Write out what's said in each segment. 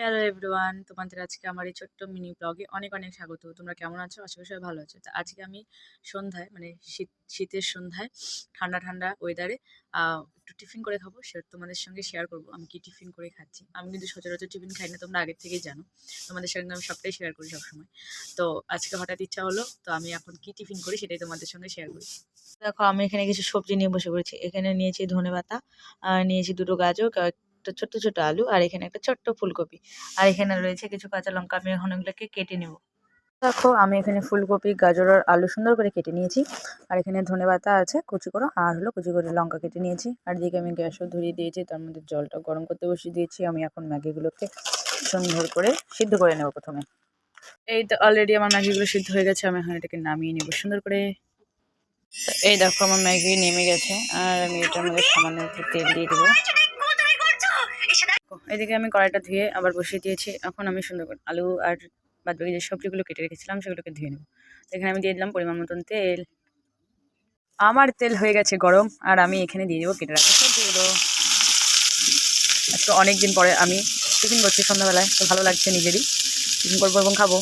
Hello everyone তোমাদের আজকে আমার এই ছোট্ট মিনি ব্লগে অনেক অনেক স্বাগত। তোমরা কেমন আছো? আশা করি সবাই ভালো আছো। তো আজকে আমি সন্ধ্যায় মানে শীত, শীতের সন্ধ্যায়, ঠান্ডা ঠান্ডা ওয়েদারে একটু টিফিন করে খাব। সেটা তোমাদের সঙ্গে শেয়ার করব। আমি কি টিফিন করে খাচ্ছি? আমি কিন্তু সচরাচর টিফিন খাই না, তোমরা আগের থেকেই জানো। তোমাদের সঙ্গে আমি সবটাই শেয়ার করি সবসময়। তো আজকে হঠাৎ ইচ্ছা হলো, তো আমি এখন কি টিফিন করি সেটাই তোমাদের সঙ্গে শেয়ার করি। দেখো, আমি এখানে কিছু সবজি নিয়ে বসে পড়েছি। এখানে নিয়েছি ধনে পাতা নিয়েছি দুটো গাজর একটা ছোট্ট ছোট্ট আলু আর এখানে একটা ছোট্ট ফুলকপি। আর এখানে রয়েছে কিছু কাঁচা লঙ্কা। আমি এখন এগুলোকে কেটে নেব। দেখো, আমি এখানে ফুলকপি, গাজর আর আলু সুন্দর করে কেটে নিয়েছি। আর এখানে ধনে পাতা আছে, কুচি করে আর হলো কুচি করে লঙ্কা কেটে নিয়েছি। আর এদিকে আমি গ্যাসও ধরিয়ে দিয়েছি, তার মধ্যে জলটা গরম করতে বসিয়ে দিয়েছি। আমি এখন ম্যাগিগুলোকে সুন্দর করে সিদ্ধ করে নেব প্রথমে। এই তো অলরেডি আমার ম্যাগিগুলো সিদ্ধ হয়ে গেছে। আমি এখন এটাকে নামিয়ে নেব সুন্দর করে। এই দেখো, আমার ম্যাগি নেমে গেছে। আর আমি এটার মধ্যে সামান্য একটু তেল দিয়ে দেবো। এদিকে আমি কড়াইটা ধুয়ে আবার বসিয়ে দিয়েছি। এখন আমি সুন্দর করে আলু আর বাদ বাকি যে সবজিগুলো কেটে রেখেছিলাম, সেগুলোকে ধুয়ে নেব। এখানে আমি দিয়ে দিলাম পরিমাণ মতন তেল। আমার তেল হয়ে গেছে গরম, আর আমি এখানে দিয়ে দেবো কেটে রাখা সবজিগুলো। আজকে অনেক দিন পরে আমি টিফিন করছি সন্ধ্যাবেলায়, তো ভালো লাগছে নিজেরই। টিফিন করব এবং খাব।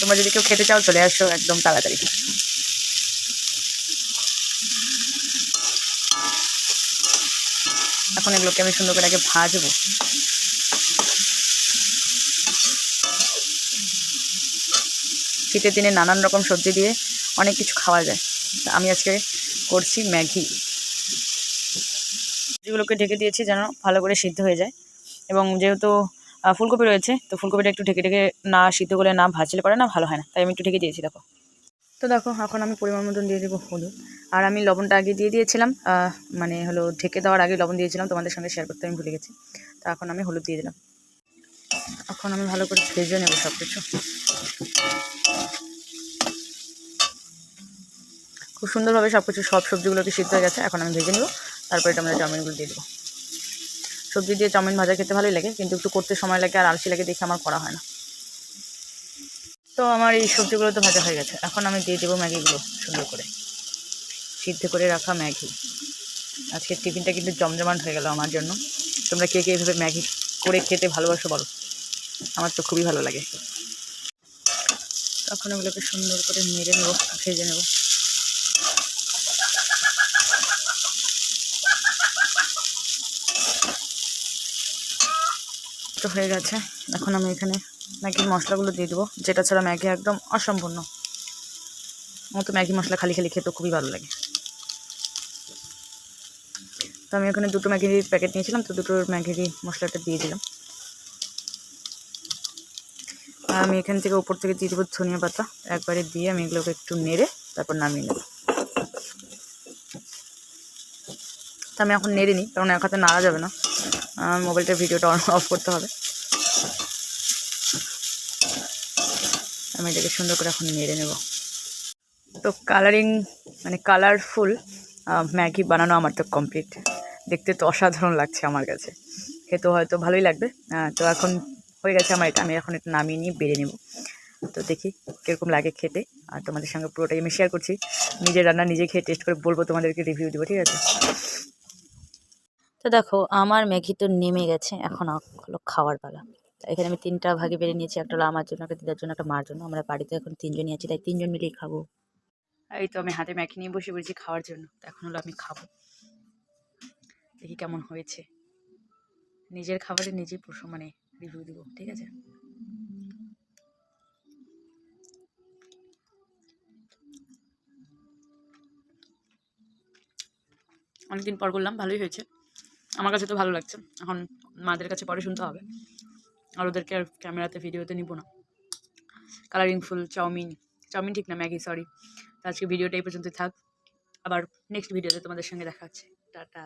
তোমরা যদি কেউ খেতে চাও, চলে আসো একদম তাড়াতাড়ি। এখন এগুলোকে আমি সুন্দর করে আগে ভাজবো। শীতের দিনে নানান রকম সবজি দিয়ে অনেক কিছু খাওয়া যায়। তা আমি আজকে করছি ম্যাগি। সবজিগুলোকে ঢেকে দিয়েছি যেন ভালো করে সিদ্ধ হয়ে যায়। এবং যেহেতু ফুলকপি রয়েছে, তো ফুলকপিটা একটু ঢেকে ঢেকে না সিদ্ধ করে না ভাজলে পরে না ভালো হয় না। তাই আমি একটু ঢেকে দিয়েছি, দেখো। তো দেখো, এখন আমি পরিমাণ মতন দিয়ে দেবো হলুদ। আর আমি লবণটা আগে দিয়ে দিয়েছিলাম মানে হলো ঢেকে দেওয়ার আগে লবণ দিয়েছিলাম, তোমাদের সঙ্গে শেয়ার করতে আমি ভুলে গেছি। তো এখন আমি হলুদ দিয়ে দিলাম। এখন আমি ভালো করে ভেজে নেব সব কিছু খুব সুন্দরভাবে সব কিছু সব সবজিগুলোকে সিদ্ধ হয়ে গেছে, এখন আমি ভেজে নেব। তারপরে এটা আমরা চাউমিনগুলো দিয়ে দেবো। সবজি দিয়ে চাউমিন ভাজা খেতে ভালোই লাগে, কিন্তু একটু করতে সময় লাগে আর আলসি লাগে দেখে আমার করা হয় না। তো আমার এই সবজিগুলো তো ভাজা হয়ে গেছে। এখন আমি দিয়ে দেবো ম্যাগিগুলো সুন্দর করে। সিদ্ধ করে রাখা ম্যাগি। আজকের টিফিনটা কিন্তু জমজমাট হয়ে গেল আমার জন্য। তোমরা কে কে এভাবে ম্যাগি করে খেতে ভালোবাসো বলো। আমার তো খুবই ভালো লাগে। তখন ওগুলোকে সুন্দর করে মেরে নেব, ভেজে নেব। তো হয়ে গেছে। এখন আমি এখানে ম্যাগির মশলাগুলো দিয়ে দেবো, যেটা ছাড়া ম্যাগি একদম অসম্পূর্ণ। আমার তো ম্যাগি মশলা খালি খালি খেতে খুবই ভালো লাগে। তো আমি ওখানে দুটো ম্যাগির প্যাকেট নিয়েছিলাম, তো দুটো ম্যাগিরই মশলাটা দিয়ে দিলাম। আর আমি এখান থেকে উপর থেকে দিয়ে দেবো ধনিয়া পাতা। একবারে দিয়ে আমি এগুলোকে একটু নেড়ে তারপর নামিয়ে নেব। তো আমি এখন নেড়ে নিই কারণ এক হাতে নাড়া যাবে না। মোবাইলটার ভিডিওটা অন অফ করতে হবে। আমি এটাকে সুন্দর করে এখন নেড়ে নেব। তো কালারিং মানে কালারফুল ম্যাগি বানানো আমার তো কমপ্লিট দেখতে তো অসাধারণ লাগছে আমার কাছে। খেতেও হয়তো ভালোই লাগবে। তো এখন হয়ে গেছে আমার এটা। আমি এখন একটু নামিয়ে নিয়ে বেড়ে নেব। তো দেখি কীরকম লাগে খেতে। আর তোমাদের সঙ্গে পুরোটাই আমি শেয়ার করছি। নিজের রান্না নিজে খেয়ে টেস্ট করে বলব তোমাদেরকে রিভিউ দেবো, ঠিক আছে? তো দেখো, আমার ম্যাগি তো নেমে গেছে। এখন হলো খাওয়ার তো এখানে আমি তিনটা ভাগে বেড়ে নিয়েছি। একটা হলো আমার জন্য, একটা দিদার জন্য, একটা মার জন্য। আমরা বাড়িতে এখন তিনজনই আছি, তাই তিনজন মিলেই খাব। এই তো আমি হাতে ম্যাগি নিয়ে বসে পড়েছি খাওয়ার জন্য। এখন হলো আমি খাব। দেখি কেমন হয়েছে। নিজের খাবারে নিজেই মানে রিভিউ দিব, ঠিক আছে? অনেকদিন পর করলাম, ভালোই হয়েছে। আমার কাছে তো ভালো লাগছে। এখন মাদের কাছে পরে শুনতে হবে। আর ওদেরকে আর ক্যামেরাতে ভিডিওতে নিব না। কালারিং ফুল চাউমিন। চাউমিন ঠিক না, ম্যাগি সরি আজকে ভিডিওটা এই পর্যন্ত থাক। আবার নেক্সট ভিডিওতে তোমাদের সঙ্গে দেখাচ্ছে টাটা।